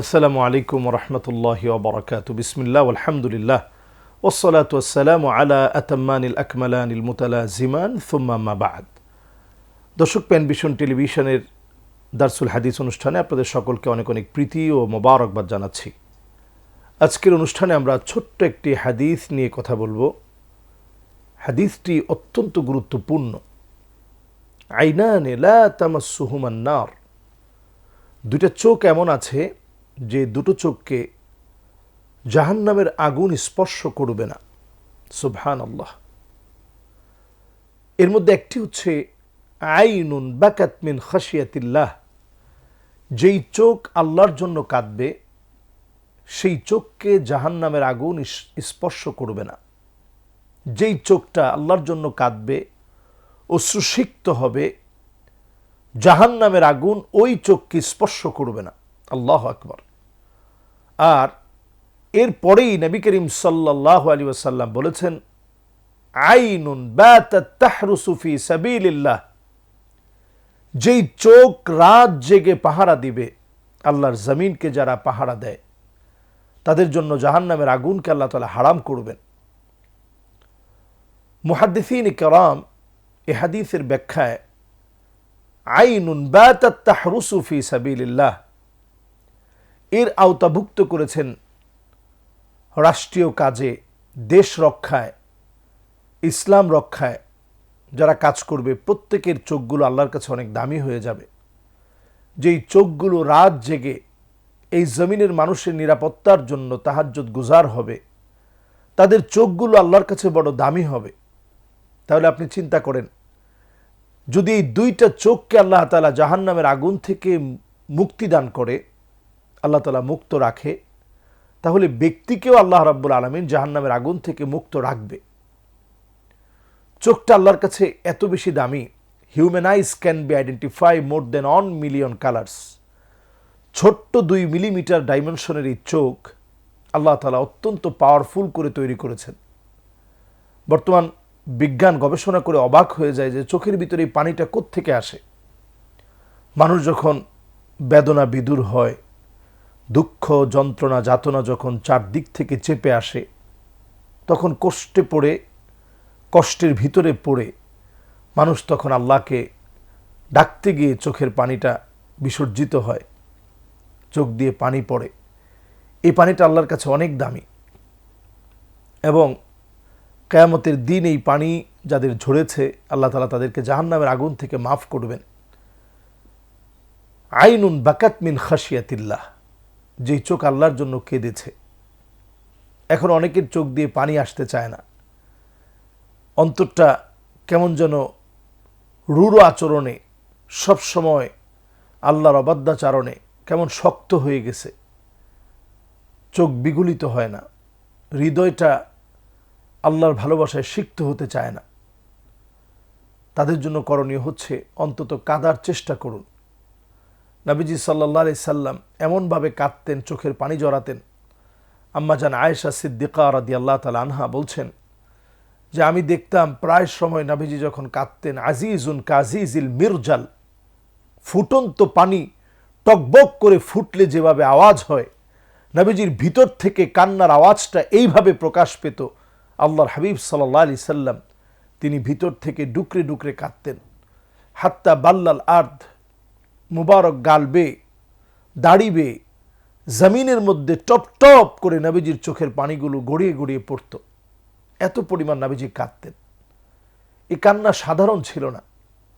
আসসালামু আলাইকুম রহমতুল্লাহ ওবরাকাত বিসমিল্লাহ, আলহামদুলিল্লাহ। ওসলাত ওসালাম আলা আতম্মানিল আকমালানিল মুতালা জিমান থুম্মা বাদ। দর্শক প্যান ভিশন টেলিভিশনের দারসুল হাদিস অনুষ্ঠানে আপনাদের সকলকে অনেক অনেক প্রীতি ও মোবারকবাদ জানাচ্ছি। আজকের অনুষ্ঠানে আমরা ছোট্ট একটি হাদিস নিয়ে কথা বলব। হাদিসটি অত্যন্ত গুরুত্বপূর্ণ। আইনানে লা তামাসুহুমান দুইটা চোখ এমন আছে যে দুটো চোখকে জাহান্নামের আগুন স্পর্শ করবে না। সুবহান আল্লাহ এর মধ্যে একটি হচ্ছে, আইনুন বাকাত মিন খাসিয়াতিল্লাহ যেই চোখ আল্লাহর জন্য কাঁদবে, সেই চোখকে জাহান্নামের আগুন স্পর্শ করবে না। যেই চোখটা আল্লাহর জন্য কাঁদবে ও অশ্রুসিক্ত হবে জাহান নামের আগুন ওই চোখকে স্পর্শ করবে না। আল্লাহ আকবর। আর এরপরেই নবী করিম সাল্লাহ আলী ওসাল্লাম বলেছেন, আইনুন তাহরুসুফি সাবিল্লাহ যেই চোখ রাত জেগে পাহারা দিবে, আল্লাহর জমিনকে যারা পাহারা দেয়, তাদের জন্য জাহান্নামের আগুনকে আল্লাহ তালা হারাম করবেন। মুহাদ্দিফিন কেরাম এ হাদিসের ব্যাখ্যায়, আইনুন বাতাত তাহরুসু ফি সাবিলিল্লাহ। এর আওতাভুক্ত করেছেন রাষ্ট্রীয় কাজে, দেশ রক্ষায়, ইসলাম রক্ষায় যারা কাজ করবে, প্রত্যেকের চোখগুলো আল্লাহর কাছে অনেক দামি হয়ে যাবে। যেই চোখগুলো রাত জেগে এই জমিনের মানুষের নিরাপত্তার জন্য তাহাজ্জুদ গুজার হবে, তাদের চোখগুলো আল্লাহর কাছে বড় দামি হবে। তাহলে আপনি চিন্তা করেন, যদি এই দুইটা চোখকে আল্লাহ তালা জাহান্নামের আগুন থেকে মুক্তি দান করে আল্লাহ তালা মুক্ত রাখে, তাহলে ব্যক্তিকেও আল্লাহ রাব্বুল আলমিন জাহান্নামের আগুন থেকে মুক্ত রাখবে। চোখটা আল্লাহর কাছে এত বেশি দামি human eyes can be identify more then one million colours ছোট্ট দুই মিলিমিটার ডাইমেনশনের এই চোখ আল্লাহ তালা অত্যন্ত পাওয়ারফুল করে তৈরি করেছেন। বর্তমান বিজ্ঞান গবেষণা করে অবাক হয়ে যায় যে চোখের ভিতরে এই পানিটা থেকে আসে? মানুষ যখন বেদনা বিদুর হয় দুঃখ, যন্ত্রণা, যাতনা যখন চারদিক থেকে চেপে আসে, তখন কষ্টে পড়ে, কষ্টের ভিতরে পড়ে মানুষ তখন আল্লাহকে ডাকতে গিয়ে চোখের পানিটা বিসর্জিত হয়। চোখ দিয়ে পানি পড়ে। এই পানিটা আল্লাহর কাছে অনেক দামি। এবং কেয়ামতের দিন এই পানি যাদের ঝরেছে, আল্লাহ তালা তাদেরকে জাহান্নামের আগুন থেকে মাফ করবেন। আইনুন বাকাত মিন খাসিয়াতিল্লাহ যেই চোখ আল্লাহর জন্য কেঁদেছে। এখন অনেকের চোখ দিয়ে পানি আসতে চায় না। অন্তরটা কেমন যেন রূঢ় আচরণে সবসময় আল্লাহর অবাধ্যাচারণে কেমন শক্ত হয়ে গেছে। চোখ বিগুলিত হয় না। হৃদয়টা আল্লাহর ভালোবাসায় সিক্ত হতে চায় না। তাদের জন্য করণীয় হচ্ছে অন্তত কাদার চেষ্টা করুন। নাবিজি সাল্লাহ আলি সাল্লাম এমনভাবে কাঁদতেন, চোখের পানি জড়াতেন। আম্মাজান আয়েশা সিদ্দিকা রাদি আল্লাহ তালা আনহা বলছেন যে, আমি দেখতাম প্রায় সময় নাবিজি যখন কাঁদতেন, আজিজুন কাজিজিল মির্জাল ফুটন্ত পানি টকবক করে ফুটলে যেভাবে আওয়াজ হয়, নাবিজির ভিতর থেকে কান্নার আওয়াজটা এইভাবে প্রকাশ পেত। আল্লাহর হাবিব সাল্লাহ আলি সাল্লাম তিনি ভিতর থেকে ডুকরে ডুকরে কাঁদতেন। হাত্তা বাল্লাল আর্ধ মুবারক গালবে, দাড়িবে, জমিনের মধ্যে টপ টপ করে নাবিজির চোখের পানিগুলো গড়িয়ে গড়িয়ে পড়ত। এত পরিমাণ নাবিজি কাঁদতেন। এ কান্না সাধারণ ছিল না।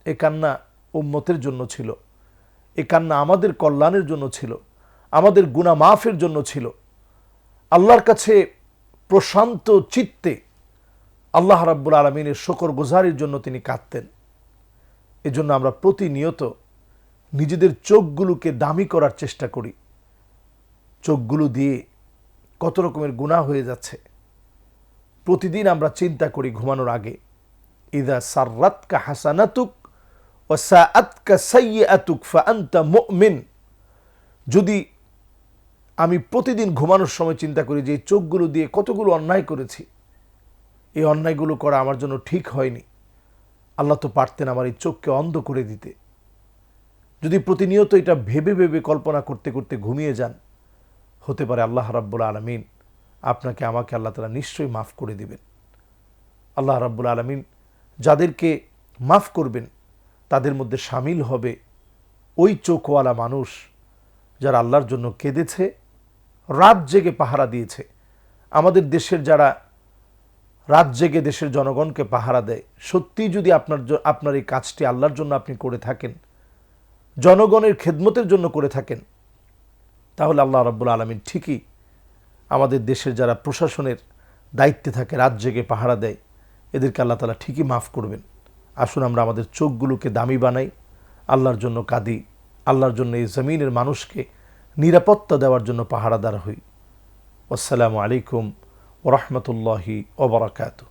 এ কান্না উম্মতের জন্য ছিল। এ কান্না আমাদের কল্যাণের জন্য ছিল। আমাদের গুণা মাফের জন্য ছিল। আল্লাহর কাছে প্রশান্ত চিত্তে আল্লাহ রাব্বুল আলমিনের শকর গুজারির জন্য তিনি কাঁদতেন। এজন্য আমরা প্রতিনিয়ত নিজেদের চোখগুলোকে দামি করার চেষ্টা করি। চোখগুলো দিয়ে কত রকমের গুণা হয়ে যাচ্ছে। প্রতিদিন আমরা চিন্তা করি ঘুমানোর আগে, ইদা সার্রাতকা হাসানাতুক ও সাআতকা সাইয়াতুক ফাআনতা মুমিন। যদি আমি প্রতিদিন ঘুমানোর সময় চিন্তা করি যে চোখগুলো দিয়ে কতগুলো অন্যায় করেছি, এই অন্যায়গুলো করা আমার জন্য ঠিক হয়নি। আল্লাহ তো পারতেন আমার এই চোখকে অন্ধ করে দিতে। যদি প্রতিনিয়ত এটা ভেবে ভেবে কল্পনা করতে করতে ঘুমিয়ে যান, হতে পারে আল্লাহ রাব্বুল আলমিন আপনাকে, আমাকে আল্লাহ তালা নিশ্চয়ই মাফ করে দিবেন। আল্লাহ রাব্বুল আলমিন যাদেরকে মাফ করবেন, তাদের মধ্যে সামিল হবে ওই চোখওয়ালা মানুষ যারা আল্লাহর জন্য কেঁদেছে, রাত জেগে পাহারা দিয়েছে। আমাদের দেশের যারা রাত জেগে দেশের জনগণকে পাহারা দেয় সত্যি যদি আপনার আপনার এই কাজটি আল্লাহর জন্য আপনি করে থাকেন জনগণের খেদমতের জন্য করে থাকেন। তাহলে আল্লাহ রাব্বুল আলমিন ঠিকই আমাদের দেশের যারা প্রশাসনের দায়িত্বে থাকে, রাত জেগে পাহারা দেয়, এদেরকে আল্লাহ তালা ঠিকই মাফ করবেন। আসুন আমরা আমাদের চোখগুলোকে দামি বানাই, আল্লাহর জন্য কাঁদি, আল্লাহর জন্য এই জমিনের মানুষকে নিরাপত্তা দেওয়ার জন্য পাহারাদার হই। আসসালামু আলাইকুম ওরহমতুল্লাহি ওবরাকাতু